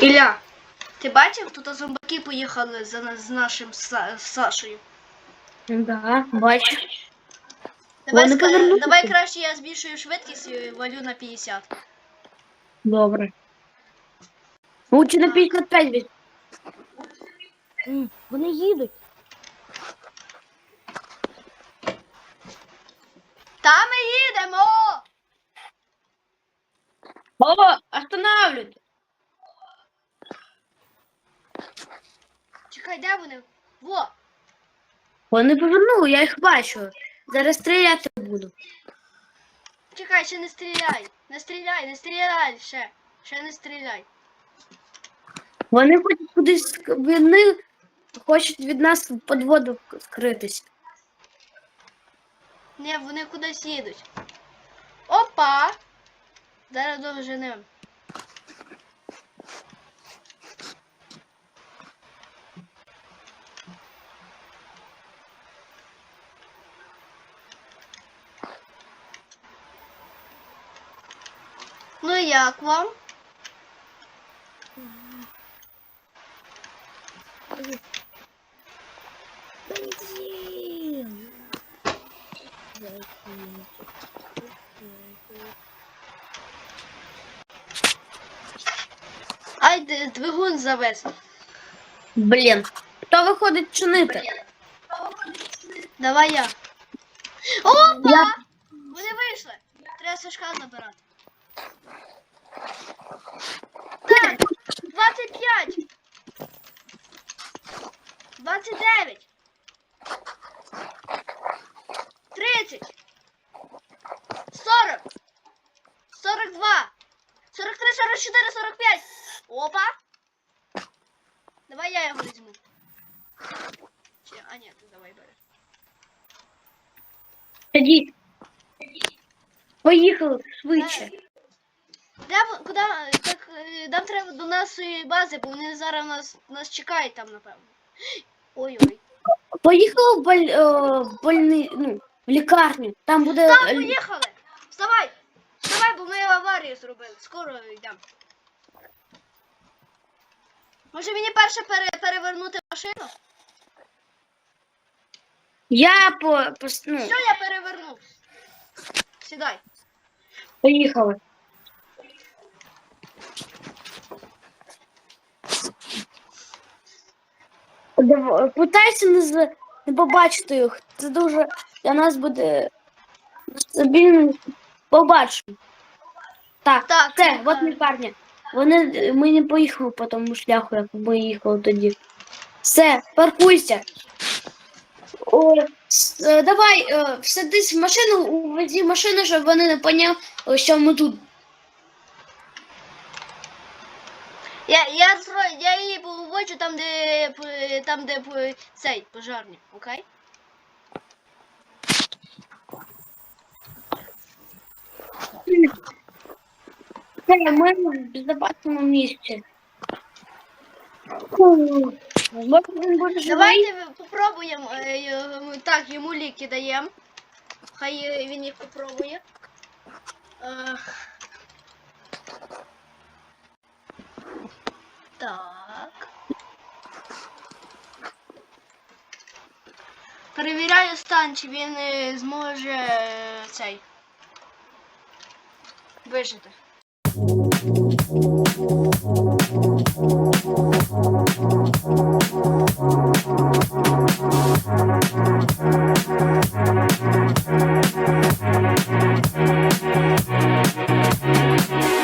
Ілля, ти бачив, тут зомбаки поїхали за нас з нашим Са- Сашею. Да, бачу. Давай, Вони ска- повернулися? давай краще я збільшую швидкість і валю на 50. Добре. Лучше на 55 від. М, Вони їдуть. Та ми їдемо! О, останавливайте. Чекай, де вони? Во! Вони повернули, я їх бачу. Зараз стріляти буду. Чекай, ще не стріляй! Не стріляй, не стріляй ще! Ще не стріляй. Вони хочуть кудись вони хочуть від нас в подводу скритись. Ні, вони кудись їдуть. Опа! Зараз довженем. Ну як вам? Бензин. Ай, двигун завез. Блін. Хто виходить чинити? Давай я. Опа! Я- Вони вийшли. Треба Сашка забирати. Так, 25. 29. 30. 40. 42. 43, 44, 45. Опа. Давай я його візьму. Чи- А ні, ти давай бери. Сидіть. Поїхали швидше. Ви- куди так е, нам треба до нашої бази, бо вони зараз нас нас чекають там, напевно. Ой-ой. Поїхали в боль, е, в больни, ну, в лікарню. Там буде. Так, е, поїхали! Вставай! Вставай, бо ми аварію зробили. Скоро йдемо. Може мені перше пере, перевернути машину? Я по, по ну, Що я перевернув? Сідай. поїхали. Питайся не, з- не побачити їх. Це дуже для нас буде стабільно. Побачимо. Так, Так, це, ну, от так. лікарня. Вони ми не поїхали по тому шляху, як ми їхали тоді. Все, паркуйся. О, е, давай, е, садись в машину, увези машину, щоб вони не поняли, що ми тут. Я, я, я її поводжу там, де там, де цей пожарник, окей? Ми в безпечному місці. Давайте попробуємо. е, Так, йому ліки даємо. Хай е, він їх попробує. Е, Так. Перевіряю стан, чи він е, зможе е, цей. Вижити.